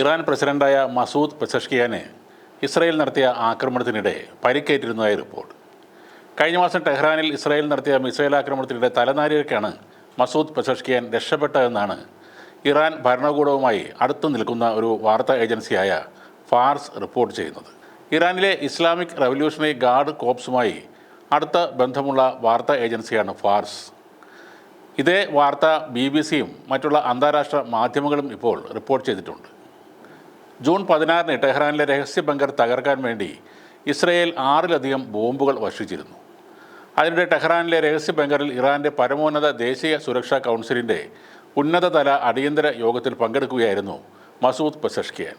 Iran പ്രസിഡന്റായ Masood പെസഷ്കിയാനെ Israel നടത്തിയ ആക്രമണത്തിനിടെ പരിക്കേറ്റിരുന്നതായി report. കഴിഞ്ഞ മാസം ടെഹ്റാനിൽ ഇസ്രായേൽ നടത്തിയ മിസൈൽ ആക്രമണത്തിനിടെ തലനാരിയൊക്കെയാണ് മസൂദ് പെസഷ്കിയാൻ രക്ഷപ്പെട്ടതെന്നാണ് ഇറാൻ ഭരണകൂടവുമായി അടുത്തു നിൽക്കുന്ന ഒരു വാർത്താ ഏജൻസിയായ ഫാർസ് റിപ്പോർട്ട് ചെയ്യുന്നത്. ഇറാനിലെ ഇസ്ലാമിക് റവല്യൂഷണറി ഗാർഡ് കോപ്സുമായി അടുത്ത ബന്ധമുള്ള വാർത്താ ഏജൻസിയാണ് ഫാർസ്. ഇതേ വാർത്ത ബി ബി സിയും മറ്റുള്ള അന്താരാഷ്ട്ര മാധ്യമങ്ങളും ഇപ്പോൾ റിപ്പോർട്ട് ചെയ്തിട്ടുണ്ട്. ജൂൺ പതിനാറിന് ടെഹ്റാനിലെ രഹസ്യ ബങ്കർ തകർക്കാൻ വേണ്ടി ഇസ്രയേൽ ആറിലധികം ബോംബുകൾ വർഷിച്ചിരുന്നു. അതിനിടെ ടെഹ്റാനിലെ രഹസ്യ ബങ്കറിൽ ഇറാന്റെ പരമോന്നത ദേശീയ സുരക്ഷാ കൗൺസിലിന്റെ ഉന്നതതല അടിയന്തര യോഗത്തിൽ പങ്കെടുക്കുകയായിരുന്നു മസൂദ് പെസഷ്കിയാൻ.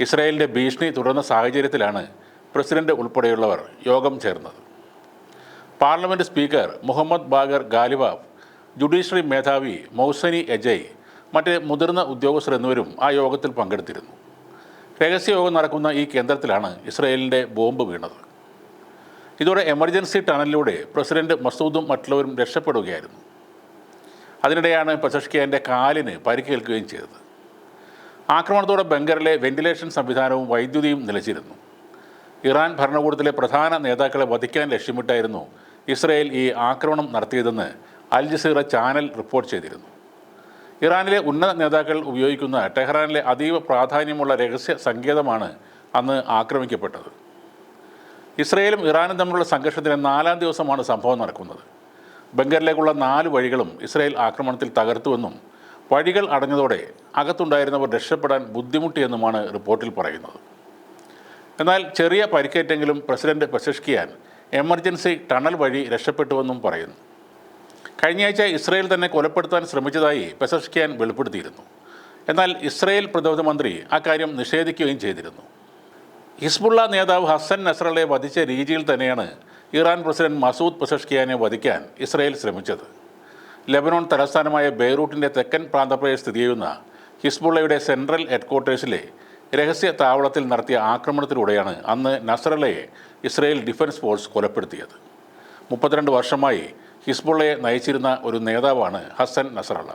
ഇസ്രയേലിന്റെ ഭീഷണി തുടർന്ന സാഹചര്യത്തിലാണ് പ്രസിഡന്റ് ഉൾപ്പെടെയുള്ളവർ യോഗം ചേർന്നത്. Parliament speaker Mohammad Bagher Ghalibaf judiciary മേധാവി മൗസനി എജയ് മറ്റ് മുതിർന്ന ഉദ്യോഗസ്ഥർ എന്നിവരും ആ യോഗത്തിൽ പങ്കെടുത്തിരുന്നു. രഹസ്യയോഗം നടക്കുന്ന ഈ കേന്ദ്രത്തിലാണ് ഇസ്രയേലിന്റെ ബോംബ് വീണത്. ഇതോടെ എമർജൻസി ടണലിലൂടെ പ്രസിഡന്റ് മസൂദും മറ്റുള്ളവരും രക്ഷപ്പെടുകയായിരുന്നു. അതിനിടെയാണ് പെസഷ്കിയാന്റെ കാലിന് പരിക്കേൽക്കുകയും ചെയ്തത്. ആക്രമണത്തോടെ ബംഗറിലെ വെന്റിലേഷൻ സംവിധാനവും വൈദ്യുതിയും നിലച്ചിരുന്നു. ഇറാൻ ഭരണകൂടത്തിലെ പ്രധാന നേതാക്കളെ വധിക്കാൻ ലക്ഷ്യമിട്ടായിരുന്നു ഇസ്രയേൽ ഈ ആക്രമണം നടത്തിയതെന്ന് അൽ ജസീറ ചാനൽ റിപ്പോർട്ട് ചെയ്തിരുന്നു. ഇറാനിലെ ഉന്നത നേതാക്കൾ ഉപയോഗിക്കുന്ന ടെഹ്റാനിലെ അതീവ പ്രാധാന്യമുള്ള രഹസ്യ സങ്കേതമാണ് അന്ന് ആക്രമിക്കപ്പെട്ടത്. ഇസ്രയേലും ഇറാനും തമ്മിലുള്ള സംഘർഷത്തിന് നാലാം ദിവസമാണ് സംഭവം നടക്കുന്നത്. ബംഗറിലേക്കുള്ള നാല് വഴികളും ഇസ്രയേൽ ആക്രമണത്തിൽ തകർത്തുവെന്നും വഴികൾ അടഞ്ഞതോടെ അകത്തുണ്ടായിരുന്നവർ രക്ഷപ്പെടാൻ ബുദ്ധിമുട്ടിയെന്നുമാണ് റിപ്പോർട്ടിൽ പറയുന്നത്. എന്നാൽ ചെറിയ പരിക്കേറ്റെങ്കിലും പ്രസിഡന്റ് പെസഷ്കിയാൻ എമർജൻസി ടണൽ വഴി രക്ഷപ്പെട്ടുവെന്നും പറയുന്നു. കഴിഞ്ഞയാഴ്ച ഇസ്രയേൽ തന്നെ കൊലപ്പെടുത്താൻ ശ്രമിച്ചതായി പെസഷ്കിയാൻ വെളിപ്പെടുത്തിയിരുന്നു. എന്നാൽ ഇസ്രയേൽ പ്രതിരോധ മന്ത്രി അക്കാര്യം നിഷേധിക്കുകയും ചെയ്തിരുന്നു. ഹിസ്ബുള്ള നേതാവ് ഹസൻ നസ്രളെ വധിച്ച രീതിയിൽ തന്നെയാണ് ഇറാൻ പ്രസിഡന്റ് മസൂദ് പെസഷ്കിയാനെ വധിക്കാൻ ഇസ്രയേൽ ശ്രമിച്ചത്. ലെബനോൺ തലസ്ഥാനമായ ബെയ്റൂട്ടിന്റെ തെക്കൻ പ്രാന്തപ്രദേശ് സ്ഥിതി ചെയ്യുന്ന ഹിസ്ബുള്ളയുടെ സെൻട്രൽ ഹെഡ്ക്വാർട്ടേഴ്സിലെ രഹസ്യ താവളത്തിൽ നടത്തിയ ആക്രമണത്തിലൂടെയാണ് അന്ന് നസ്രളയെ ഇസ്രയേൽ ഡിഫൻസ് ഫോഴ്സ് കൊലപ്പെടുത്തിയത്. മുപ്പത്തിരണ്ട് വർഷമായി ഹിസ്ബുള്ളയെ നയിച്ചിരുന്ന ഒരു നേതാവാണ് ഹസൻ നസ്രള്ള